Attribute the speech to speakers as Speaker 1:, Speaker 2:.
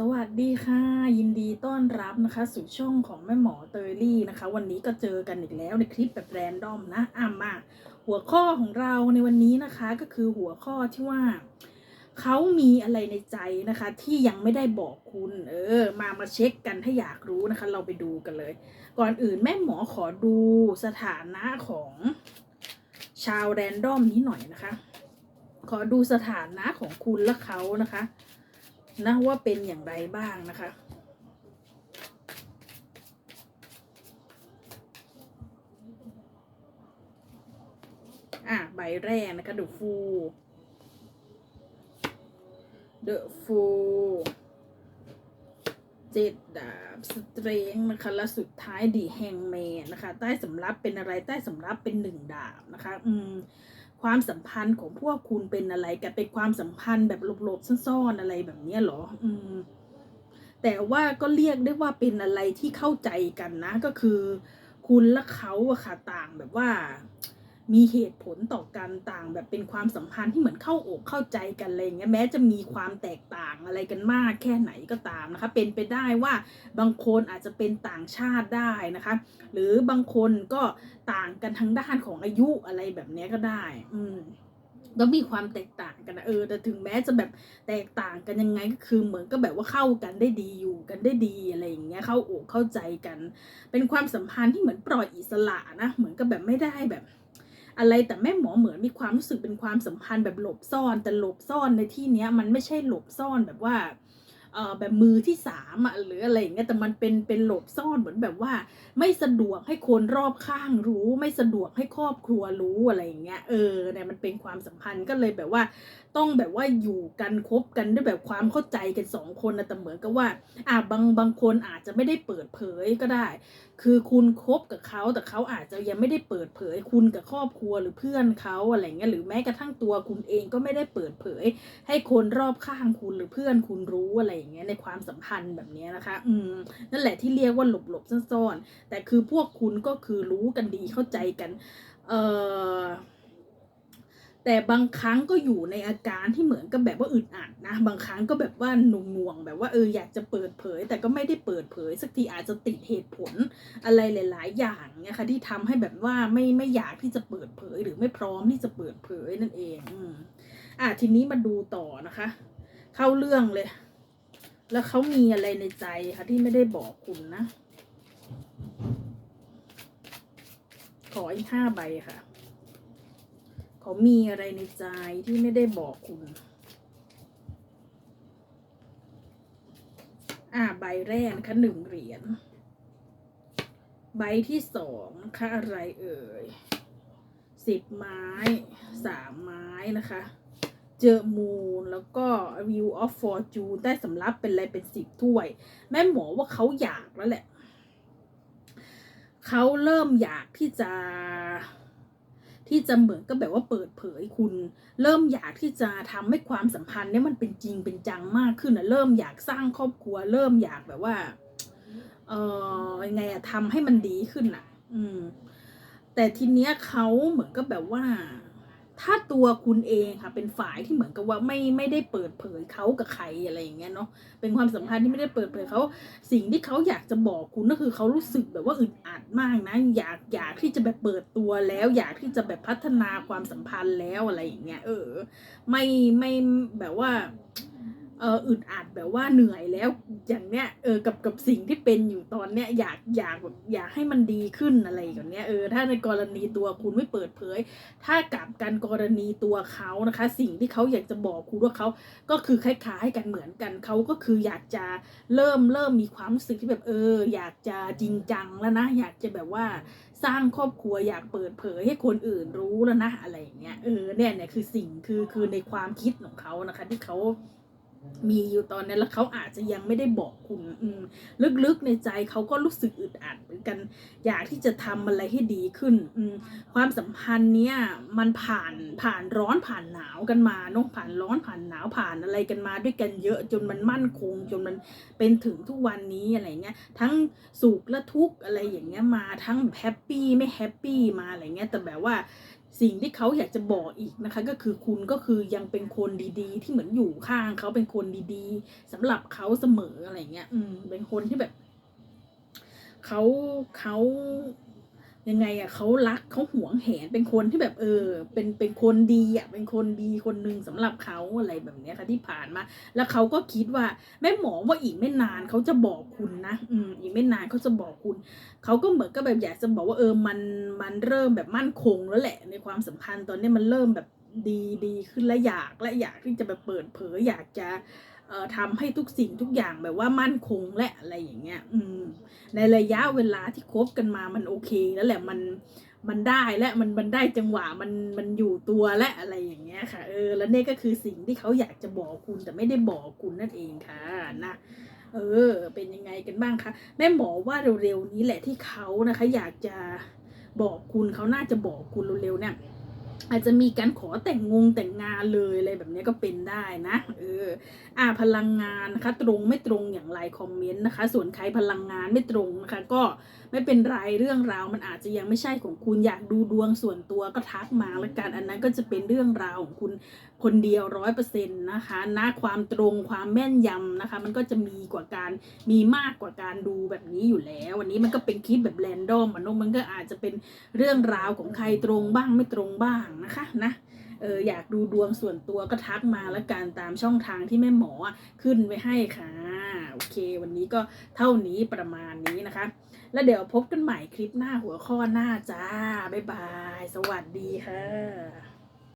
Speaker 1: สวัสดีค่ะ ยินดีต้อนรับนะคะ สู่ช่องของแม่หมอเตยลี่นะคะ วันนี้ก็เจอกันอีกแล้วในคลิปแบบแรนดอมนะอะมาหัวข้อของเราในวันนี้นะคะก็คือหัวข้อที่ว่าเขามีอะไรในใจนะคะ ที่ยังไม่ได้บอกคุณ เออ มามาเช็คกันถ้าอยากรู้นะคะ เราไปดูกันเลย ก่อนอื่นแม่หมอขอดูสถานะของชาวแรนดอมนี้หน่อยนะคะ ขอดูสถานะของคุณและเขานะคะ นะว่าเป็นอย่างไรบ้างนะคะ อะ ใบแรกนะคะ The Fool The Fool เจ็ดดาบสเตรงนะคะและสุดท้ายดีแฮงแมนนะคะ ใต้สำรับเป็นอะไรใต้สำรับเป็นหนึ่งดาบนะคะ อืม ความสัมพันธ์ของพวกคุณเป็นอะไรกันเป็นความสัมพันธ์แบบหลบๆซ่อนๆอะไรแบบเนี้เหรอ อืม แต่ว่าก็เรียกได้ว่าเป็นอะไรที่เข้าใจกันนะ ก็คือ คุณและเขาอะค่ะต่างแบบว่า มีเหตุผลต่อกันต่างแบบเป็นความสัมพันธ์ที่เหมือนเข้าอกเข้าใจกันอะไรเงี้ยแม้จะมีความแตกต่างอะไรกันมากแค่ไหนก็ตามนะคะ เป็นไปได้ว่าบางคนอาจจะเป็นต่างชาติได้นะคะ หรือบางคนก็ต่างกันทางด้านของอายุอะไรแบบนี้ก็ได้ อืมต้องมีความแตกต่างกันนะเออแต่ถึงแม้จะแบบแตกต่างกันยังไงก็คือเหมือนก็แบบว่าเข้ากันได้ดีอยู่กันได้ดีอะไรอย่างเงี้ยเข้าอกเข้าใจกัน เป็นความสัมพันธ์ที่เหมือนปล่อยอิสระนะเหมือนกับแบบไม่ได้แบบ อะไรแต่แม่หมอเหมือนมีความรู้สึกเป็นความสัมพันธ์แบบหลบซ่อนแต่หลบซ่อนในที่เนี้ยมันไม่ใช่หลบซ่อนแบบว่าเออแบบมือที่สามอะหรืออะไรอย่างเงี้ยแต่มันเป็นเป็นหลบซ่อนเหมือนแบบว่า ไม่สะดวกให้คนรอบข้างรู้ ไม่สะดวกให้ครอบครัวรู้อะไรอย่างเงี้ยเออเนี่ยมันเป็นความสัมพันธ์ก็เลยแบบว่า ต้องแบบว่าอยู่กันคบกันด้วยแบบความเข้าใจกันสองคนนะแต่เหมือนกับว่าอ่าบางบางคนอาจจะไม่ได้เปิดเผยก็ได้คือคุณคบกับเขาแต่เขาอาจจะยังไม่ได้เปิดเผย คุณกับครอบครัวหรือเพื่อนเขาอะไรเงี้ยหรือแม้กระทั่งตัวคุณเองก็ไม่ได้เปิดเผย ให้คนรอบข้างคุณหรือเพื่อนคุณรู้อะไรอย่างเงี้ยในความสัมพันธ์แบบนี้นะคะ อืมนั่นแหละที่เรียกว่าหลบหลบซ่อนๆแต่คือพวกคุณก็คือรู้กันดีเข้าใจกัน เอ่อ แต่บางครั้งก็อยู่ในอาการที่เหมือนกับแบบว่าอึดอัดนะ บางครั้งก็แบบว่าหน่วงหน่วงแบบว่าเอออยากจะเปิดเผย แต่ก็ไม่ได้เปิดเผย สักทีอาจจะติดเหตุผลอะไรหลาย ๆ อย่างเนี่ยค่ะที่ทำให้แบบว่าไม่ไม่อยากที่จะเปิดเผย หรือไม่พร้อมที่จะเปิดเผยนั่นเองอะทีนี้มาดูต่อนะคะ เข้าเรื่องเลย แล้วเขามีอะไรในใจคะที่ไม่ได้บอกคุณนะขออีกห้าใบค่ะ เขามีอะไรในใจที่ไม่ได้บอกคุณ อ่าใบแรกนะคะหนึ่งเหรียญ ใบที่สองนะคะอะไรเอ่ยสิบไม้สามไม้นะคะ เจอมูนแล้วก็ View of Fortune ได้สำรับเป็นอะไรเป็นสิบถ้วย แม่หมอว่าเขาอยากแล้วแหละ เขาเริ่มอยากที่จะ ที่จะเหมือนก็แบบว่าเปิดเผยคุณ เริ่มอยากที่จะทำให้ความสัมพันธ์เนี่ยมันเป็นจริงเป็นจังมากขึ้นนะเริ่มอยากสร้างครอบครัว เริ่มอยากแบบว่า เออยังไงอะทำให้มันดีขึ้นอะอืม แต่ทีเนี้ยเขาเหมือนก็แบบว่า ถ้าตัวคุณเองค่ะ เป็นฝ่ายที่เหมือนกับว่าไม่ไม่ได้เปิดเผยเขากับใครอะไรอย่างเงี้ยเนาะเป็นความสัมพันธ์ที่ไม่ได้เปิดเผยเขาสิ่งที่เขาอยากจะบอกคุณก็คือเขารู้สึกแบบว่าอึดอัดมากนะอยากอยากที่จะแบบเปิดตัวแล้ว อยากที่จะแบบพัฒนาความสัมพันธ์แล้วอะไรอย่างเงี้ยเออ ไม่ไม่แบบว่า เอออึดอัดแบบว่าเหนื่อยแล้วอย่างเนี้ยเออกับกับสิ่งที่เป็นอยู่ตอนเนี้ยอยากอยากแบบอยากให้มันดีขึ้นอะไรอย่างเนี้ยเออถ้าในกรณีตัวคุณไม่เปิดเผย ถ้ากลับกันกรณีตัวเขานะคะ สิ่งที่เขาอยากจะบอกคุณว่าเขาก็คือคล้ายๆกันเหมือนกันเขาก็คืออยากจะเริ่มเริ่มมีความรู้สึกที่แบบเออ อยากจะจริงจังแล้วนะอยากจะแบบว่าสร้างครอบครัวอยากเปิดเผยให้คนอื่นรู้แล้วนะอะไรอย่างเงี้ยเออเนี่ยเนี่ยคือสิ่งคือคือในความคิดของเขานะคะ ที่เขา มีอยู่ตอนนี้แล้วเขาอาจจะยังไม่ได้บอกคุณลึกๆในใจเขาก็รู้สึกอึดอัดเหมือนกัน อยากที่จะทำอะไรให้ดีขึ้นความสัมพันธ์เนี้ยมันผ่านผ่านร้อนผ่านหนาวกันมาเนอะผ่านร้อนผ่านหนาวผ่านอะไรกันมาด้วยกันเยอะจนมันมั่นคง จนมันเป็นถึงทุกวันนี้อะไรเงี้ยทั้งสุขและทุกข์อะไรอย่างเงี้ยมาทั้งแฮปปี้ไม่แฮปปี้มาอะไรเงี้ยแต่แบบว่า สิ่งที่เขาอยากจะบอกอีกนะคะ ก็คือคุณก็คือยังเป็นคนดีๆ ที่เหมือนอยู่ข้างเขาเป็นคนดีๆสำหรับเขาเสมออะไรเงี้ย อืม เป็นคนที่แบบเขาเขา ยังไงอะเขารักเขาหวงแหนเป็นคนที่แบบเออ เป็นเป็นคนดีอะเป็นคนดีคนหนึ่งสำหรับเขาอะไรแบบเนี้ยค่ะที่ผ่านมา แล้วเขาก็คิดว่าแม่หมอว่าอีกไม่นานเขาจะบอกคุณนะอืมอีกไม่นานเขาจะบอกคุณเขาก็เหมือนก็แบบอยากจะบอกว่าเออมันมันเริ่มแบบมั่นคงแล้วแหละ ในความสัมพันธ์ตอนนี้มันเริ่มแบบดีดีขึ้นและอยากและอยากที่จะไปเปิดเผยอยากจะ ทำให้ทุกสิ่งทุกอย่างแบบว่ามั่นคงและอะไรอย่างเงี้ยอืมในระยะเวลาที่คบกันมามันโอเคแล้วแหละมันมันได้และมันมันได้จังหวะมันมันอยู่ตัวและอะไรอย่างเงี้ยค่ะเออแล้วนี่ก็คือสิ่งที่เขาอยากจะบอกคุณแต่ไม่ได้บอกคุณนั่นเองค่ะนะเออ เป็นยังไงกันบ้างคะแม่หมอว่าเร็วๆนี้แหละที่เขานะคะ อยากจะบอกคุณเขาน่าจะบอกคุณเร็วๆเนี่ย อาจจะมีการขอแต่งงงแต่งงานเลยอะไรแบบนี้ก็เป็นได้นะเอออ่าพลังงานนะคะ ตรงไม่ตรงอย่างไรคอมเมนต์นะคะ ส่วนใครพลังงานไม่ตรงนะคะ ก็ไม่เป็นไรเรื่องราวมันอาจจะยังไม่ใช่ของคุณอยากดูดวงส่วนตัวก็ทักมาละกันอันนั้นก็จะเป็นเรื่องราวของคุณคนเดียวร้อยเปอร์เซ็นต์นะคะนะความตรงความแม่นยำนะคะ มันก็จะมีกว่าการมีมากกว่าการดูแบบนี้อยู่แล้ววันนี้มันก็เป็นคลิปแบบแรนดอมอะเนมันก็อาจจะเป็นเรื่องราวของใครตรงบ้างไม่ตรงบ้างนะคะนะเอออยากดูดวงส่วนตัวก็ทักมาแล้วกันตามช่องทางที่แม่หมอขึ้นไว้ให้ค่ะโอเค วันนี้ก็เท่านี้ประมาณนี้นะคะ แล้วเดี๋ยวพบกันใหม่คลิปหน้าหัวข้อหน้าจ้า บ๊ายบาย สวัสดีค่ะ